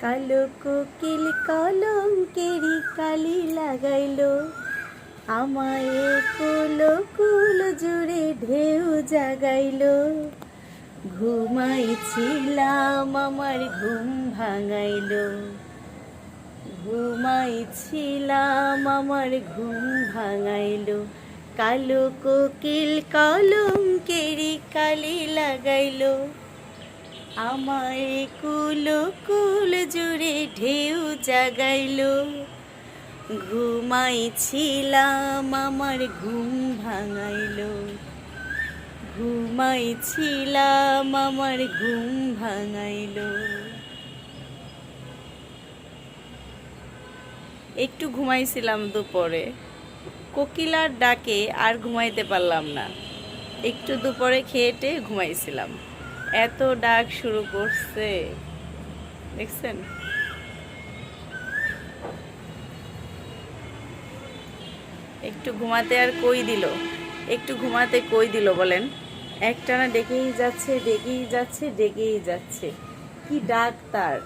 কালো কোকিল কলঙ্কেরি কালি লাগাইলো। আমায় কুল কুল জুড়ে ঢেউ জাগাইলো। ঘুমাইছিলাম, আমার ঘুম ভাঙাইলো। ঘুমাইছিলাম, আমার ঘুম ভাঙাইলো। কালো কোকিল কলঙ্কেরি কালি লাগাইলো। আমায় কুল কুল জুড়ে ঢেউ জাগাইলো। ঘুমাইছিলাম, আমার ঘুম ভাঙাইলো। ঘুমাইছিলাম, আমার ঘুম ভাঙাইল। একটু ঘুমাইছিলাম দুপুরে। কোকিলার ডাকে আর ঘুমাইতে পারলাম না। একটু দুপুরে খেয়েটে ঘুমাইছিলাম। এত ডাক শুরু করছে। দেখছেন? একটু ঘুমাতে আর কই দিল? একটু ঘুমাতে কই দিল বলেন? একটানা ডেকেই যাচ্ছে ডেকেই যাচ্ছে ডেকেই যাচ্ছে। কি ডাক তার?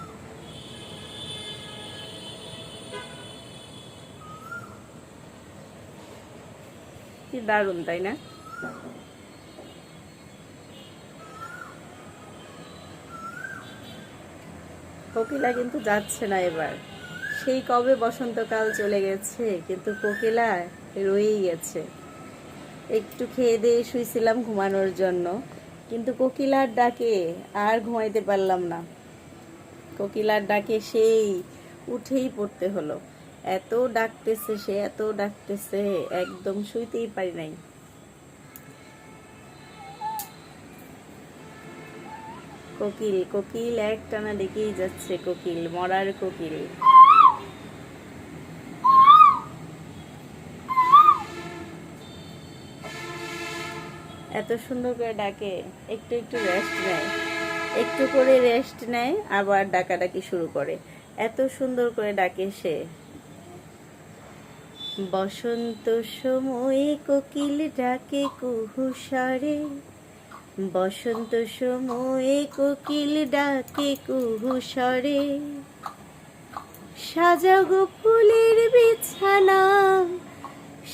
কি দারুণ, তাই না? কোকিলা কিন্তু যাচ্ছে না এবার। সেই কবে বসন্তকাল চলে গেছে, কিন্তু কোকিলা রয়েই গেছে। একটু খেয়ে দিয়ে শুয়েছিলাম ঘুমানোর জন্য, কিন্তু কোকিলার ডাকে আর ঘুমাইতে পারলাম না। কোকিলার ডাকে সেই উঠেই পড়তে হলো। এত ডাকতেছে সে, এত ডাকতেছে, একদম শুইতেই পারি নাই। কোকিল কোকিল একটানা ডেকেই যাচ্ছে কোকিল, মরার কোকিল। এত সুন্দর করে ডাকে, একটু একটু রেস্ট নেয়। একটু করে রেস্ট নেয়, আবার ডাকাডাকি শুরু করে। এত সুন্দর করে ডাকে সে। বসন্ত সময়ে কোকিল ডাকে কুহুসারে। বসন্ত সময়ে কোকিল ডাকে কুহুসরে সাজাও গো ফুলের বিছানা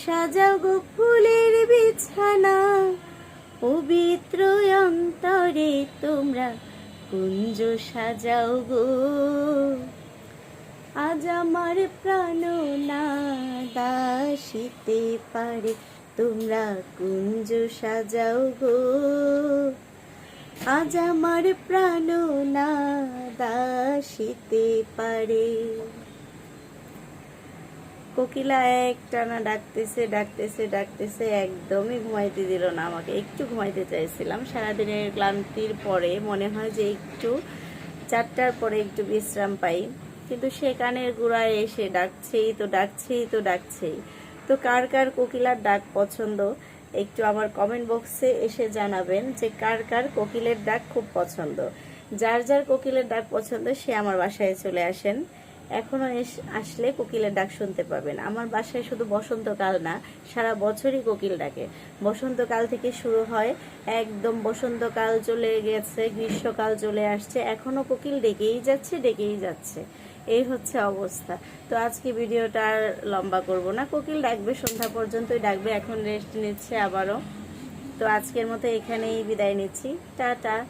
সাজাও গো ফুলের বিছানা, পবিত্র অন্তরে তোমরা কুঞ্জ সাজাও গো। আজ আমার প্রাণ না দাসিতে পারে তোমরা কুঞ্জ সাজাও গো। আজ আমার প্রাণ না দাসিতে পারে। কোকিলা এক টানা ডাকতেছে ডাকতেছে ডাকতেছে, একদমই ঘুমাইতে দিল না আমাকে। একটু ঘুমাইতে চাইছিলাম। সারাদিনের ক্লান্তির পরে মনে হয় যে একটু চারটার পরে একটু বিশ্রাম পাই। কিন্তু সে কানের গোড়ায় এসে ডাকছেই তো ডাকছেই তো, ডাকছেই। তো কার কার কোকিলার ডাক পছন্দ, একটু আমার কমেন্ট বক্সে এসে জানাবেন যে কার কার কোকিলের ডাক খুব পছন্দ। যার যার কোকিলের ডাক পছন্দ, সে আমার বাসায় চলে আসেন। এখনও এস- আসলে কোকিলের ডাক শুনতে পাবেন। আমার বাসায় শুধু বসন্তকাল না, সারা বছরই কোকিল ডাকে। বসন্তকাল থেকে শুরু হয় একদম বসন্তকাল চলে গেছে, গ্রীষ্মকাল চলে আসছে। এখনও কোকিল ডেকেই যাচ্ছে ডেকেই যাচ্ছে। এই হচ্ছে অবস্থা। তো আজকে ভিডিওটা আর লম্বা করব না। কোকিল ডাকবে, সন্ধ্যা পর্যন্তই ডাকবে, এখন রেস্ট নিচ্ছে আবারও। তো আজকের মতো এখানেই বিদায় নিচ্ছি। টাটা।